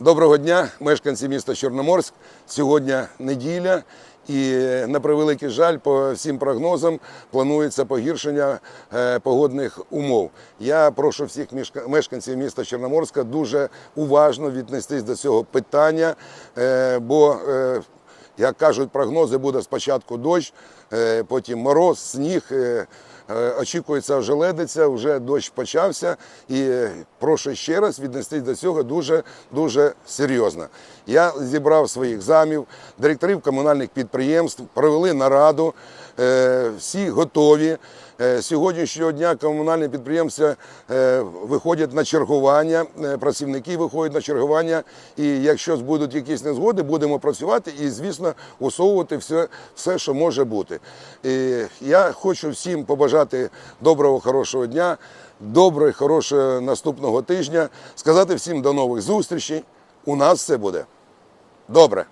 Доброго дня, мешканці міста Чорноморськ. Сьогодні неділя, і на превеликий жаль, по всім прогнозам планується погіршення е, погодних умов. Я прошу всіх мешканців міста Чорноморська дуже уважно віднестись до цього питання, е, бо е, як кажуть прогнози, буде спочатку дощ, е, потім мороз, сніг. е, е, Очікується ожеледиця, вже дощ почався, і прошу ще раз віднестись до цього дуже дуже серйозно. Я зібрав своїх замів, директорів комунальних підприємств, провели нараду. Всі готові. Е, Сьогоднішнього дня комунальні підприємства е, виходять на чергування, е, працівники виходять на чергування. І якщо будуть якісь незгоди, будемо працювати і, звісно, усовувати все, все що може бути. І я хочу всім побажати доброго, хорошого дня, доброго, хорошого наступного тижня, сказати всім до нових зустрічей. У нас все буде добре.